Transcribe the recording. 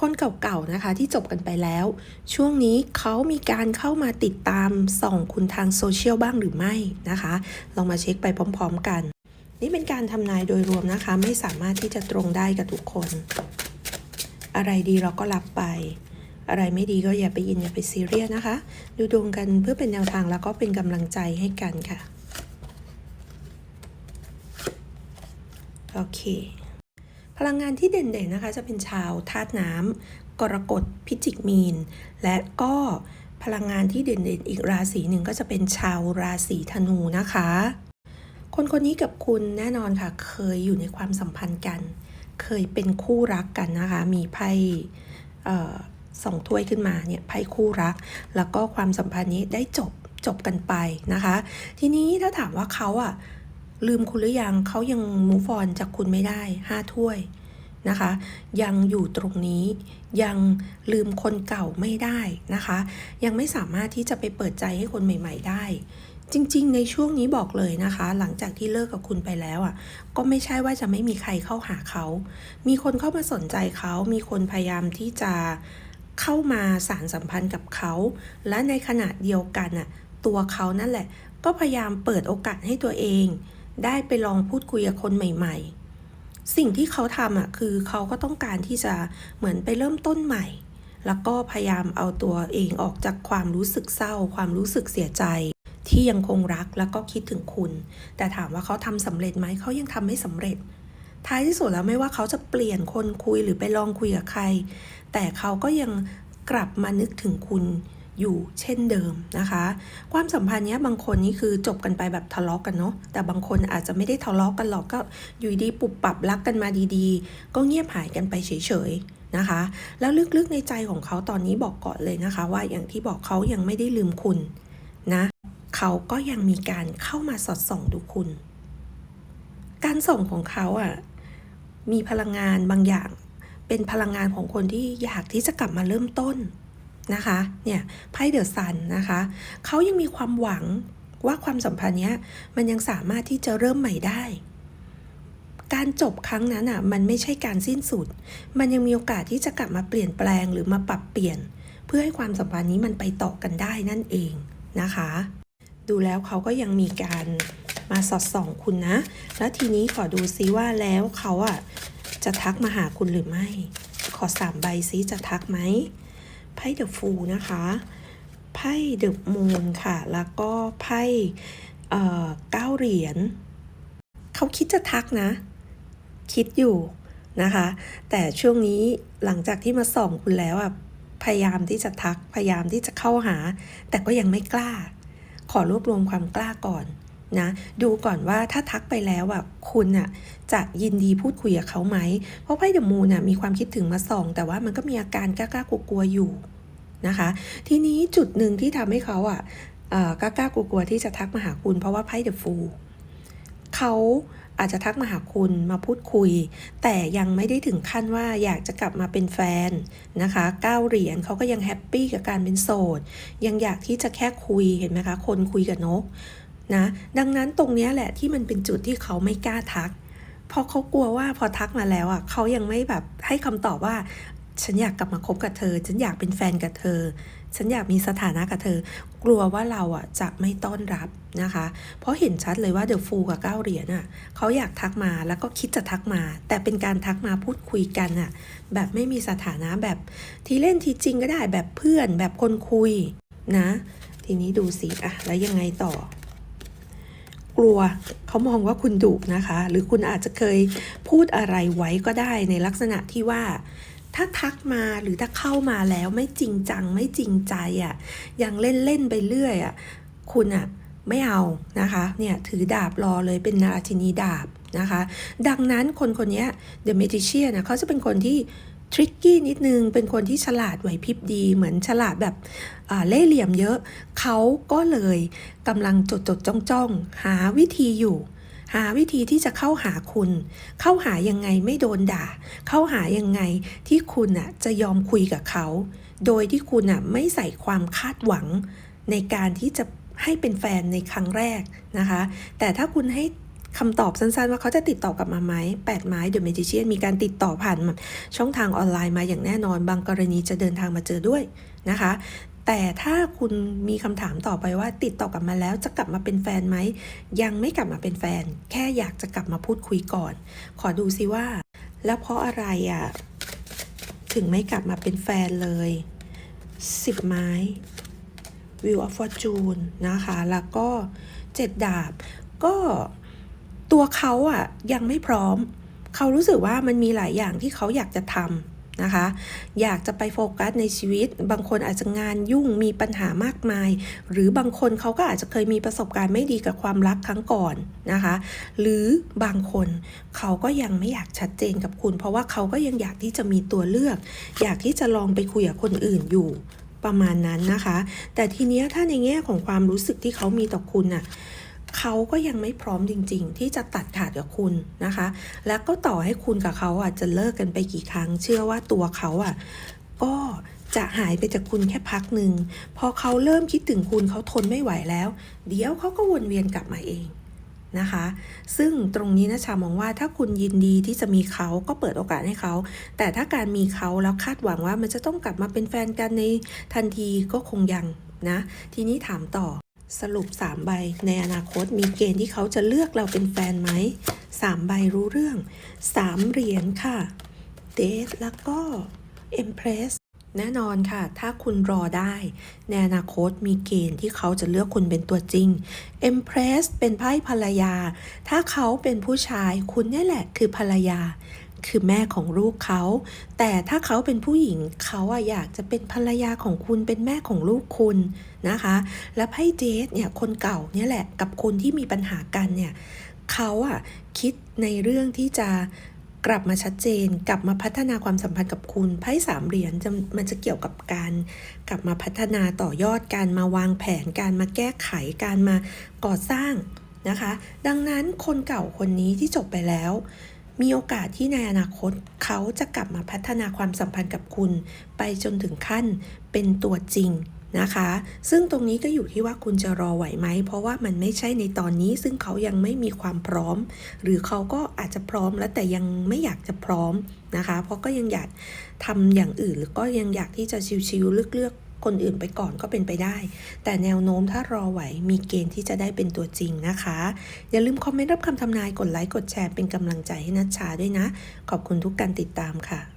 คนเก่าๆนะคะที่จบกันไปแล้ว ช่วงนี้เขามีการเข้ามาติดตามส่องคุณทางโซเชียลบ้างหรือไม่นะคะ ลองมาเช็คไปพร้อม ๆ กัน นี่เป็นการทำนายโดยรวมนะคะ ไม่สามารถที่จะตรงได้กับทุกคน อะไรดีเราก็รับไป อะไรไม่ดีก็อย่าไปยินอย่าไปซีเรียสนะคะ ดูดวงกันเพื่อเป็นแนวทางแล้วก็เป็นกำลังใจให้กันค่ะ โอเค พลังงานที่เด่นๆนะคะ จะเป็นชาวธาตุน้ำกรกฎพิจิกมีน และก็พลังงานที่เด่นๆ อีกราศีหนึ่งก็จะเป็นชาวราศีธนูนะคะ คนคนนี้กับคุณแน่นอนค่ะ เคยอยู่ในความสัมพันธ์กัน เคยเป็นคู่รักกันนะคะ มีไพ่สองถ้วยขึ้นมาเนี่ยไพ่คู่รัก แล้วก็ความสัมพันธ์นี้ได้จบจบกันไปนะคะ ทีนี้ถ้าถามว่าเขาอะ ลืมคุณหรือยังเขายังมูฟอนจากคุณไม่ได้ห้าถ้วยนะคะ ยังอยู่ตรงนี้ยังลืมคนเก่าไม่ได้นะคะ ยังไม่สามารถที่จะไปเปิดใจให้คนใหม่ ๆ ได้ จริง ๆ ในช่วงนี้บอกเลยนะคะ หลังจากที่เลิกกับคุณไปแล้วอะ ก็ไม่ใช่ว่าจะไม่มีใครเข้าหาเขา มีคนเข้ามาสนใจเขา มีคนพยายามที่จะเข้ามาสารสัมพันธ์กับเขา และในขณะเดียวกันอะ ตัวเขานั่นแหละ ก็พยายามเปิดโอกาสให้ตัวเอง ได้ไปลองพูดคุยกับคนใหม่ ๆ สิ่งที่เขาทำอะคือเขาก็ต้องการที่จะเหมือนไปเริ่มต้นใหม่ แล้วก็พยายามเอาตัวเองออกจากความรู้สึกเศร้า ความรู้สึกเสียใจ ที่ยังคงรักแล้วก็คิดถึงคุณ แต่ถามว่าเขาทำสำเร็จไหมเขายังทำไม่สำเร็จ ท้ายที่สุดแล้วไม่ว่าเขาจะเปลี่ยนคนคุยหรือไปลองคุยกับใคร แต่เขาก็ยังกลับมานึกถึงคุณ อยู่เช่นเดิมนะคะ ความสัมพันธ์เนี้ยบางคนนี่คือจบกันไปแบบทะเลาะกกันเนาะแต่บางคนอาจจะไม่ได้ทะเลาะกกันหรอกก็อยู่ดีปุบปับรักกันมาดีๆ ก็เงียบหายกันไปเฉยๆนะคะ แล้วลึกๆในใจของเขาตอนนี้บอกก่อนเลยนะคะ ว่าอย่างที่บอกเขายังไม่ได้ลืมคุณนะเขาก็ยังมีการเข้ามาสอดส่องดูคุณ การส่องของเขาอะมีพลังงานบางอย่าง เป็นพลังงานของคนที่อยากที่จะกลับมาเริ่มต้น นะคะเนี่ยไพ่เดอะซันนะคะเขายังมีความหวังว่าความสัมพันธ์เนี้ยมันยังสามารถที่จะเริ่มใหม่ได้ การจบครั้งนั้นอะมันไม่ใช่การสิ้นสุด มันยังมีโอกาสที่จะกลับมาเปลี่ยนแปลงหรือมาปรับเปลี่ยน เพื่อให้ความสัมพันธ์นี้มันไปต่อกันได้นั่นเองนะคะ ดูแล้วเขาก็ยังมีการมาสอดส่องคุณนะ แล้วทีนี้ขอดูซิว่าแล้วเขาอะจะทักมาหาคุณหรือไม่ ขอสามใบซิจะทักไหม ไพ่เดอะฟูนะคะไพ่เดอะมูนค่ะ แล้วก็ไพ่เอ่อเก้าเหรียญเขาคิดจะทักนะ คิดอยู่นะคะ แต่ช่วงนี้หลังจากที่มาส่องคุณแล้วอะพยายามที่จะทักพยายามที่จะเข้าหา แต่ก็ยังไม่กล้า ขอรวบรวมความกล้าก่อน นะดูก่อนว่าถ้าทักไปแล้วอะคุณอะจะยินดีพูดคุยกับเขาไหม เพราะไพ่เดอะมูนอะมีความคิดถึงมาส่อง แต่ว่ามันก็มีอาการกล้าๆกลัวอยู่นะคะ ทีนี้จุดหนึ่งที่ทำให้เขาอะเอ่อกล้ากลัวที่จะทักมาหาคุณ เพราะว่าไพ่เดอะฟูเขาอาจจะทักมาหาคุณมาพูดคุย แต่ยังไม่ได้ถึงขั้นว่าอยากจะกลับมาเป็นแฟนนะคะก้าเหรียญเขาก็ยังแฮปปี้กับการเป็นโสด ยังอยากที่จะแค่คุยเห็นไหมคะ คนคุยกับนก นะ ดังนั้นตรงนี้แหละที่มันเป็นจุดที่เขาไม่กล้าทัก เพราะเขากลัวว่าพอทักมาแล้วอะเขายังไม่แบบให้คำตอบว่า ฉันอยากกลับมาคบกับเธอ ฉันอยากเป็นแฟนกับเธอ ฉันอยากมีสถานะกับเธอ กลัวว่าเราอะจะไม่ต้อนรับนะคะ เพราะเห็นชัดเลยว่าเดอะฟูกับเก้าเหรียญอะเขาอยากทักมาแล้วก็คิดจะทักมา แต่เป็นการทักมาพูดคุยกันอะ แบบไม่มีสถานะแบบทีเล่นทีจริงก็ได้แบบเพื่อนแบบคนคุยนะ ทีนี้ดูสิอะแล้วยังไงต่อ กลัวเขามองว่าคุณดุนะคะ หรือคุณอาจจะเคยพูดอะไรไว้ก็ได้ในลักษณะที่ว่า ถ้าทักมาหรือถ้าเข้ามาแล้วไม่จริงจังไม่จริงใจอะ่ะยังเล่นเล่นๆไปเรื่อยอะ่ะคุณอะ่ะไม่เอานะคะเนี่ยถือดาบรอเลยเป็นราชินีดาบนะคะ ดังนั้นคนคนนี้เดอะเมจิเชียนะเขาจะเป็นคนที่ ทริกกี้นิดนึงเป็นคนที่ฉลาดไหวพริบดี เหมือนฉลาดแบบเล่เหลี่ยมเยอะ เขาก็เลยกำลังจดจดจ้องจ้องหาวิธีอยู่ หาวิธีที่จะเข้าหาคุณ เข้าหายังไงไม่โดนด่า เข้าหายังไงที่คุณอะจะยอมคุยกับเขา โดยที่คุณอะไม่ใส่ความคาดหวังในการที่จะให้เป็นแฟนในครั้งแรกนะคะ แต่ถ้าคุณให้ คำตอบสั้นๆ ว่าเขาจะติดต่อกลับมาไหมแปดไม้เดอะเมจิเชียนมีการติดต่อผ่านช่องทางออนไลน์มาอย่างแน่นอน บางกรณีจะเดินทางมาเจอด้วยนะคะ แต่ถ้าคุณมีคำถามต่อไปว่าติดต่อกลับมาแล้วจะกลับมาเป็นแฟนไหม ยังไม่กลับมาเป็นแฟน แค่อยากจะกลับมาพูดคุยก่อน ขอดูซิว่า แล้วเพราะอะไรอะถึงไม่กลับมาเป็นแฟนเลยสิบไม้ Wheel of Fortune นะคะ แล้วก็เจ็ดดาบ ก็ ตัวเขาอะยังไม่พร้อม เขารู้สึกว่ามันมีหลายอย่างที่เขาอยากจะทำนะคะ อยากจะไปโฟกัสในชีวิต บางคนอาจจะงานยุ่งมีปัญหามากมาย หรือบางคนเขาก็อาจจะเคยมีประสบการณ์ไม่ดีกับความรักครั้งก่อนนะคะ หรือบางคนเขาก็ยังไม่อยากชัดเจนกับคุณ เพราะว่าเขาก็ยังอยากที่จะมีตัวเลือก อยากที่จะลองไปคุยกับคนอื่นอยู่ประมาณนั้นนะคะ แต่ทีเนี้ยถ้าในแง่ของความรู้สึกที่เขามีต่อคุณน่ะ เขาก็ยังไม่พร้อมจริง ๆ ที่จะตัดขาดกับคุณนะคะ แล้วก็ต่อให้คุณกับเขาอะจะเลิกกันไปกี่ครั้ง เชื่อว่าตัวเขาอะก็จะหายไปจากคุณแค่พักหนึ่ง พอเขาเริ่มคิดถึงคุณเขาทนไม่ไหวแล้ว เดี๋ยวเขาก็วนเวียนกลับมาเองนะคะ ซึ่งตรงนี้นะชามองว่าถ้าคุณยินดีที่จะมีเขาก็เปิดโอกาสให้เขา แต่ถ้าการมีเขาแล้วคาดหวังว่ามันจะต้องกลับมาเป็นแฟนกันในทันทีก็คงยังนะ ทีนี้ถามต่อ สรุป 3 ใบในอนาคตมีเกณฑ์ที่เขาจะเลือกเราเป็นแฟนไหม3ใบรู้เรื่อง 3 เหรียญค่ะเดทแล้วก็ Empress แน่นอนค่ะ ถ้าคุณรอได้ ในอนาคตมีเกณฑ์ที่เขาจะเลือกคุณเป็นตัวจริง Empress เป็นไพ่ภรรยา ถ้าเขาเป็นผู้ชายคุณนี่แหละคือภรรยา คือแม่ของลูกเขา แต่ถ้าเขาเป็นผู้หญิงเขาอะอยากจะเป็นภรรยาของคุณเป็นแม่ของลูกคุณนะคะ และไพ่เจสเนี่ยคนเก่าเนี่ยแหละกับคนที่มีปัญหากันเนี่ยเขาอะคิดในเรื่องที่จะกลับมาชัดเจน กลับมาพัฒนาความสัมพันธ์กับคุณไพ่สามเหรียญจะมันจะเกี่ยวกับการ กลับมาพัฒนาต่อยอดการมาวางแผนการมาแก้ไขการมาก่อสร้างนะคะ ดังนั้นคนเก่าคนนี้ที่จบไปแล้ว มีโอกาสที่ในอนาคตเขาจะกลับมาพัฒนาความสัมพันธ์กับคุณ ไปจนถึงขั้นเป็นตัวจริงนะคะ ซึ่งตรงนี้ก็อยู่ที่ว่าคุณจะรอไหวไหม เพราะว่ามันไม่ใช่ในตอนนี้ ซึ่งเขายังไม่มีความพร้อม หรือเขาก็อาจจะพร้อมแล้วแต่ยังไม่อยากจะพร้อมนะคะ เพราะก็ยังอยากทำอย่างอื่น หรือก็ยังอยากที่จะชิวๆเลือกๆ คนอื่นไปก่อนก็เป็นไปได้ แต่แนวโน้มถ้ารอไหวมีเกณฑ์ที่จะได้เป็นตัวจริงนะคะ อย่าลืมคอมเมนต์รับคำทำนายกดไลค์กดแชร์เป็นกำลังใจให้นัชชาด้วยนะ ขอบคุณทุกการติดตามค่ะ